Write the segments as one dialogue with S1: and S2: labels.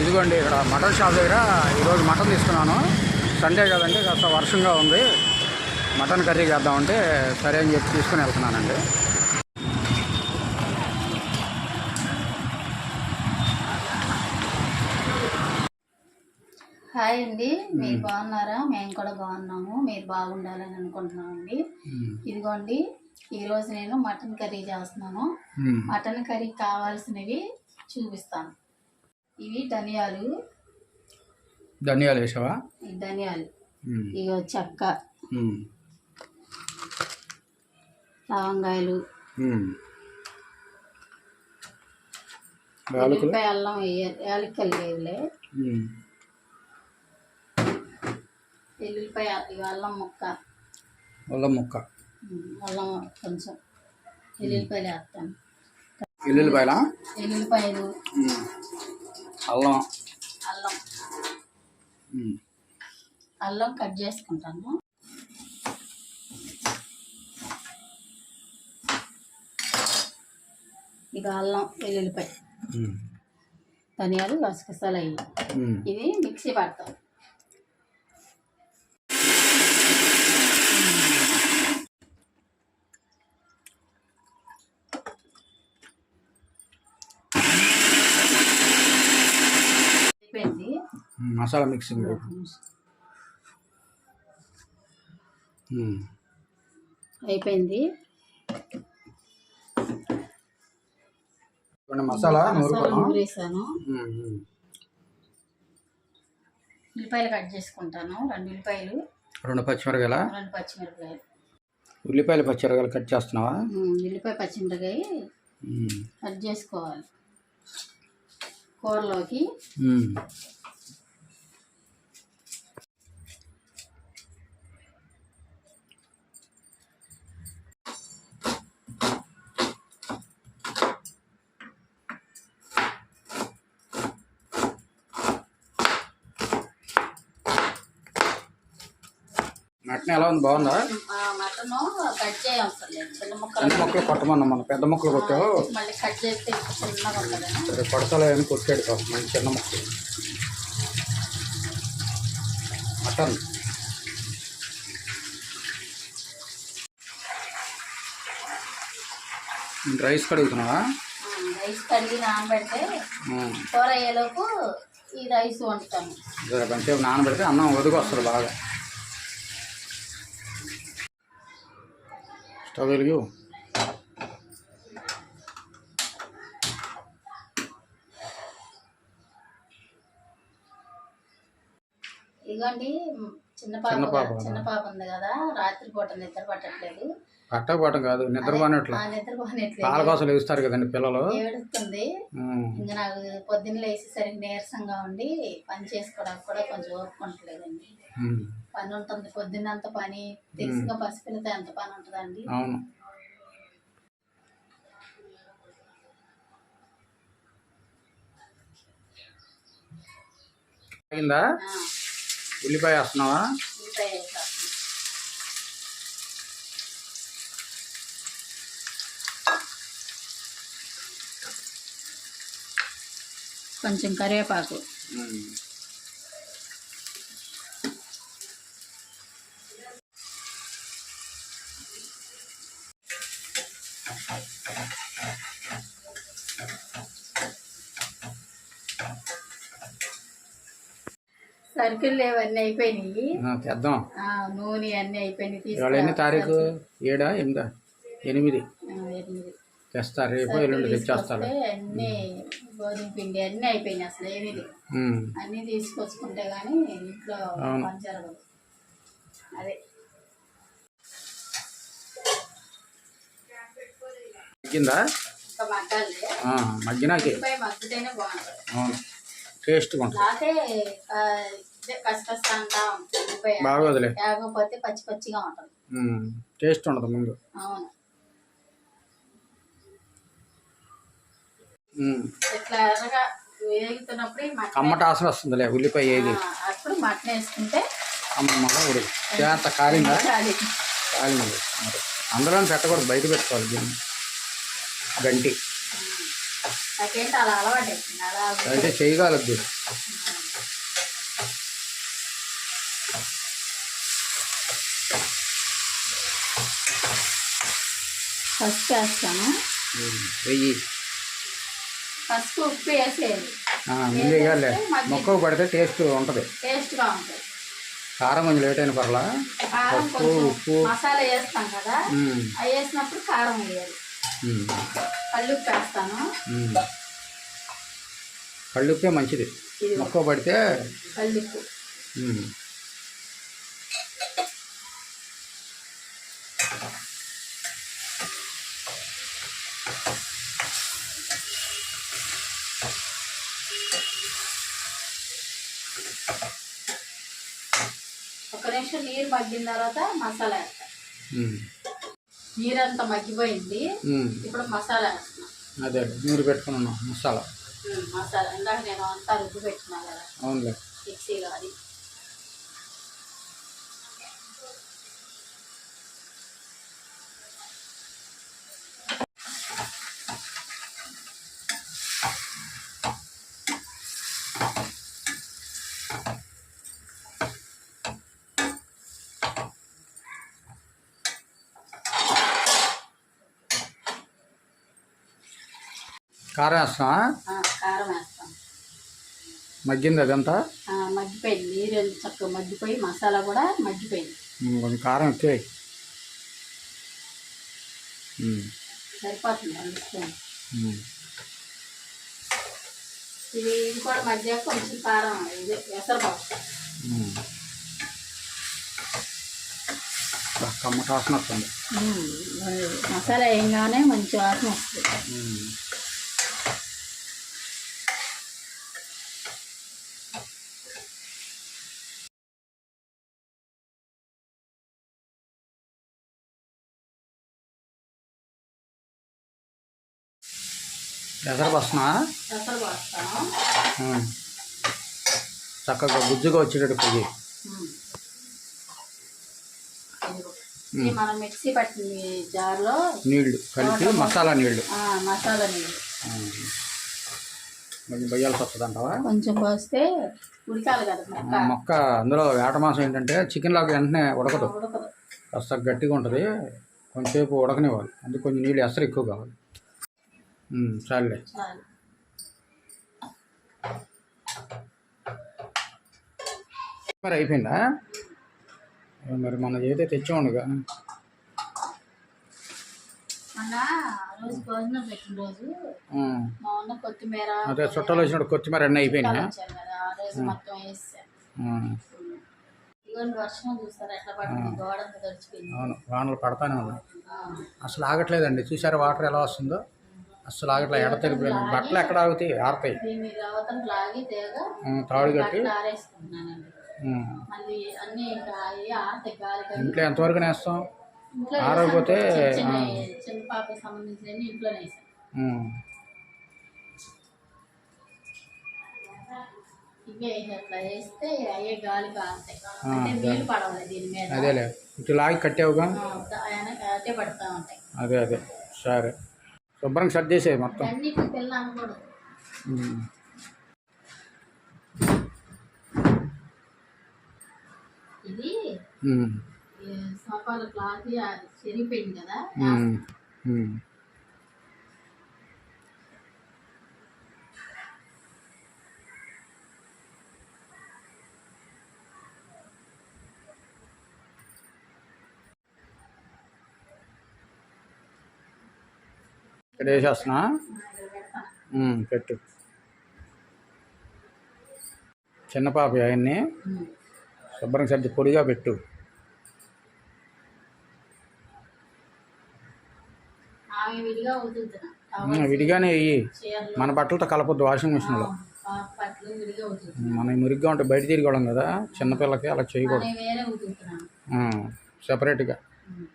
S1: ఇదిగోండి ఇక్కడ mutton shop దగ్గర ఈరోజు మటన్ తీసుకున్నాను. సండే కదండి కాస్త వర్షంగా ఉంది. మటన్ కర్రీ చేద్దామంటే సరే అని చెప్పి తీసుకుని వెళ్తున్నానండి.
S2: హాయ్ అండి మీరు బాగున్నారా? మేము కూడా బాగున్నాము మీరు బాగుండాలని అనుకుంటున్నామండి. ఇదిగోండి ఈరోజు నేను మటన్ కర్రీ చేస్తున్నాను. మటన్ కర్రీ కావాల్సినవి చూపిస్తాను. ఇవి ధనియాలు.
S1: ధనియాలు వేసావా?
S2: ధనియాలు. ఇగో చెక్క. లవంగాయలు. ఉల్లిపాయ అల్లం వేయాలి యాలక్కలు వేయలే.
S1: మ్మ్.
S2: ఎల్లుల్లిపాయ అల్లం ముక్క.
S1: అల్లం ముక్క.
S2: అల్లం కొంచెం ఎల్లుల్లిపాయలు వేస్తాను.
S1: ఎల్లుల్లిపాయల
S2: ఎల్లుల్లిపాయలు
S1: అల్లం
S2: అల్లం. అల్లం కట్ చేసుకుంటాను ఇక అల్లం వెల్లుల్లిపాయ. ధనియాలు గసగసాలు అయ్యి. ఇవి మిక్సీ పడతాం అయిపోయింది
S1: మ్మ్. మసాలా మిక్సింగ్.
S2: అయిపోయింది.
S1: మసాలా
S2: నూరేసాను. ఉల్లిపాయలు కట్ చేసుకుంటాను. రెండు ఉల్లిపాయలు.
S1: రెండు పచ్చిమిరకాయల
S2: రెండు పచ్చిమిరపకాయలు.
S1: ఉల్లిపాయలు పచ్చిమిరకాయలు కట్ చేస్తున్నావా?
S2: ఉల్లిపాయ పచ్చిమిరకాయ. కట్ చేసుకోవాలి. కూరలోకి
S1: మటన్ ఎలా ఉంది? బాగుందా?
S2: మటన్ కట్ చేయవసరం లేదు చిన్న ముక్కలు
S1: చిన్న మొక్కలు కొట్టమన్నా మన పెద్ద మొక్కలు కొట్టావు?
S2: మళ్ళీ కట్ చేస్తే ఇంకా చిన్నగా ఉంటుందని
S1: సరే కొడతలే అని కొట్టాడు పాపం మంచి చిన్న మొక్కలు. మటన్. రైస్ కడుగుతున్నావా?
S2: రైస్ కడిగి నానబెడితే. కూర అయ్యేలోపు ఈ రైస్ వండుతాను
S1: నానబెడితే అన్నం ఒదిగి వస్తుంది బాగా. స్టవ్ వెలిగి
S2: ఇదిగోండి చిన్న పాప
S1: చిన్న పాప
S2: చిన్న పాప ఉంది కదా. రాత్రి పూట నిద్ర పట్టట్లేదు.
S1: పట్టకపోవటం కాదు నిద్రపోనట్లు. పాల కోసం లేస్తారు కదండి పిల్లలు.
S2: ఏడుస్తుంది. ఇంకా నాకు పొద్దున్న లేచేసరికి నీరసంగా ఉండి పని చేసుకోవడానికి కూడా కొంచెం ఓపుకుంటలేదండి
S1: ఉమ్.
S2: పని ఉంటుంది పొద్దున్నంత పని తెలిసిగా పసిపిల్లతో ఎంత పని ఉంటుందండి.
S1: అవును. ఉల్లిపాయ వేస్తున్నావా?
S2: ఉల్లిపాయ కొంచెం కరివేపాకు. సరుకులు ఇవన్నీ అయిపోయినాయి.
S1: తెద్దాం.
S2: ఆ, నూనె అన్నీ అయిపోయినాయి
S1: తారీఖు? ఏడా? ఎనిమిదా? ఎనిమిది.
S2: ఎనిమిది.
S1: తెస్తా రేపు ఎల్లుండి తెచ్చేస్తారు.
S2: అన్నీ గోధుమ పిండి అన్నీ అయిపోయినాయి అసలు ఏమీ. అన్నీ తీసుకొచ్చుకుంటే కానీ ఇంట్లో. పని జరగదు అదే.
S1: మగ్గిందా? మగ్గినాకే. అవును. టేస్ట్గా ఉంటుంది
S2: లేకపోతే పచ్చి పచ్చిగా ఉంటుంది.
S1: టేస్ట్ ఉండదు ముందు.
S2: అవును. ఇట్లా ఎర్రగా వేగుతున్నప్పుడు ఈ మటన్
S1: కమ్మట ఆసన వస్తుందిలే ఉల్లిపాయ ఏది?
S2: అప్పుడు మటన్ వేసుకుంటే
S1: కాలిందా? కాలింది. అందులో పెట్టకూడదు బయట పెట్టుకోవాలి దీన్ని. గంటి.
S2: నాకేంటి అలా అలవాటు అయిపోయింది అలా
S1: అయితే చేయగలద్దు
S2: పసుపు వేస్తాను
S1: వెయ్యి.
S2: పసుపు ఉప్పు వేసేయాలి.
S1: ముందు వేయాలి. మొక్కకు పడితే టేస్ట్ ఉంటుంది.
S2: టేస్ట్గా ఉంటుంది.
S1: కారం కొంచెం లేట్ అయిన పర్లా.
S2: కారం
S1: పసుపు,
S2: కొంచెం
S1: ఉప్పు.
S2: మసాలా వేస్తాం కదా
S1: ఉమ్,
S2: అవి వేసినప్పుడు కారం వేయాలి.
S1: ఉమ్,
S2: వేస్తాను.
S1: ఉమ్. కళ్ళుప్పే మంచిది.
S2: ఇది
S1: మొక్క పడితే ఉమ్,
S2: ఒక నిమిషం నీరు మగ్గిన తర్వాత మసాలా వేస్తాను
S1: ఉమ్,
S2: నీరంతా మగ్గిపోయింది. ఇప్పుడు మసాలా వేస్తున్నాను
S1: అదే నూరు పెట్టుకుని ఉన్నాం మసాలా
S2: మసాలా. ఇందాక నేను అంతా రుబ్బు పెట్టినా కదా.
S1: అవునులే.
S2: మిక్సీలో అది.
S1: కారం వేస్తామా
S2: ఆ, కారం వేస్తాం.
S1: మగ్గింది అదంతా
S2: మగ్గిపోయింది. నీరు ఎంత చక్కగా మగ్గిపోయి మసాలా కూడా మగ్గిపోయింది.
S1: కొంచెం కారం ఎక్కువ
S2: సరిపోతుంది ఇది కూడా మధ్య కొంచెం కారం ఇది ఎసరబాటు
S1: కమ్మ వాసన వస్తుంది.
S2: మసాలా వేయగానే మంచి వాసన వస్తుంది.
S1: ఉమ్. ఎసరు వస్తున్నా
S2: ఎసరు పోస్తాను
S1: చక్కగా గుజ్జుగా వచ్చేటట్టు పొయ్యి.
S2: మనం మిక్సీ పట్టిన జార్లో
S1: నీళ్ళు కలిపి మసాలా
S2: నీళ్ళు. మసాలా నీళ్ళు
S1: కొంచెం బయ్యాల్సి వస్తుంది అంటావా
S2: కొంచెం పోస్తే ఉడకాలి కదా మొక్క.
S1: అందులో వేట మాంసం ఏంటంటే చికెన్ లాగా వెంటనే ఉడకదు. కాస్త గట్టిగా ఉంటుంది. కొంచెంసేపు ఉడకనివ్వాలి. అందుకు కొంచెం నీళ్ళు ఎసరు ఎక్కువ కావాలి.
S2: చాలు.
S1: మరి అయిపోయిందా? మరి మన ఏదైతే తెచ్చామండుగా అదే చుట్టాలు వచ్చినప్పుడు కొత్తిమీర అన్నీ
S2: తడిచిపోయింది.
S1: అవును వానలు పడతానే ఉన్నాయి. అసలు ఆగట్లేదండి చూసారా వాటర్ ఎలా వస్తుందో? అసలు ఆగట్లేదు ఎడ బట్టలు ఎక్కడ ఆగుతాయి? ఆరుతాయి. తాడు కట్టి? ఇంట్లో ఎంతవరకు నేస్తాం? ఆరకపోతే, అదేలే. ఇటు లాగి కట్టావుగా? అదే అదే. సరే. శుభ్రంగా సర్ది చేసేది మొత్తం.
S2: ఇది సోఫాల క్లాత్ అది చెరిగిపోయింది కదా?
S1: ఇక్కడ వేసేస్తున్నా పెట్టు. చిన్న పాప అవన్నీ
S2: ఉమ్.
S1: శుభ్రంగా సర్ది పొడిగా పెట్టు. విడిగానే వెయ్యి మన బట్టలతో కలపొద్దు వాషింగ్ మిషన్లో. మనం మురిగ్గా ఉంటే బయట తిరిగడం కదా చిన్నపిల్లకి అలా చేయకూడదు. సపరేట్గా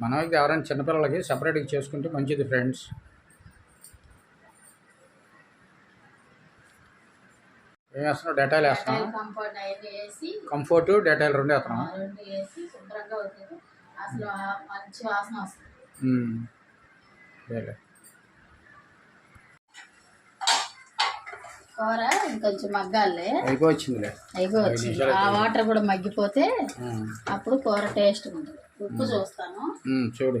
S1: మనం ఎవరైనా చిన్నపిల్లలకి సపరేట్గా చేసుకుంటే మంచిది ఫ్రెండ్స్ ఏం వేస్తున్నావు? డెటాయిల్
S2: కంఫర్ట్ అయితే వేసి
S1: కంఫర్ట్ డెటాయిల్ రెండు
S2: ఆ
S1: వేస్తున్నావు
S2: రెండు వేసి శుభ్రంగా వదిలేదు అసలు ఆ మంచి వాసన వస్తుంది.
S1: ఉమ్. అదేలే
S2: కూర ఇంకొంచెం మగ్గాలే.
S1: అయిపోవచ్చిందిలే.
S2: అయిపోవచ్చు ఆ వాటర్ కూడా మగ్గిపోతే. అప్పుడు కూర టేస్ట్ ఉంటుంది. ఉప్పు చూస్తాను.
S1: చూడు.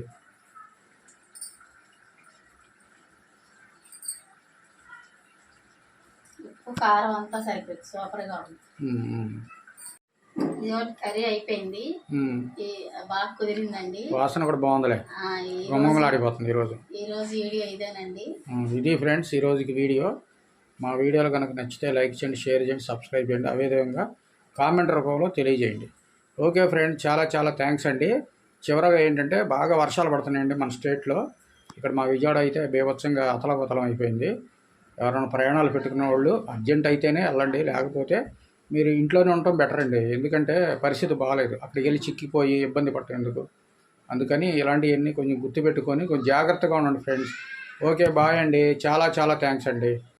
S2: కారం అంతా సరిపోయింది సూపర్గా ఉంది. ఇది ఒకటి కర్రీ అయిపోయింది. ఈ బాగా కుదిరిందండి.
S1: వాసన కూడా బాగుందిలే. గుమ్మగుమలాడిపోతుంది ఈరోజు.
S2: ఈ రోజు వీడియో ఇదేనండి.
S1: ఇది ఫ్రెండ్స్ ఈ రోజుకి వీడియో. మా వీడియోలు కనుక నచ్చితే లైక్ చేయండి షేర్ చేయండి సబ్స్క్రైబ్ చేయండి. అదేవిధంగా కామెంట్ రూపంలో తెలియజేయండి. ఓకే ఫ్రెండ్స్ చాలా చాలా థ్యాంక్స్ అండి. చివరగా ఏంటంటే బాగా వర్షాలు పడుతున్నాయండి మన స్టేట్లో. ఇక్కడ మా విజయవాడ అయితే బీభత్సంగా అతలకుతలం అయిపోయింది. ఎవరైనా ప్రయాణాలు పెట్టుకున్న వాళ్ళు అర్జెంట్ అయితేనే వెళ్ళండి. లేకపోతే మీరు ఇంట్లోనే ఉండటం బెటర్ అండి. ఎందుకంటే పరిస్థితి బాగాలేదు అక్కడికి వెళ్ళి చిక్కిపోయి ఇబ్బంది పట్టేందుకు అందుకని ఇలాంటివన్నీ కొంచెం గుర్తుపెట్టుకొని కొంచెం జాగ్రత్తగా ఉండండి ఫ్రెండ్స్. ఓకే బాయ్ అండి. చాలా చాలా థ్యాంక్స్ అండి.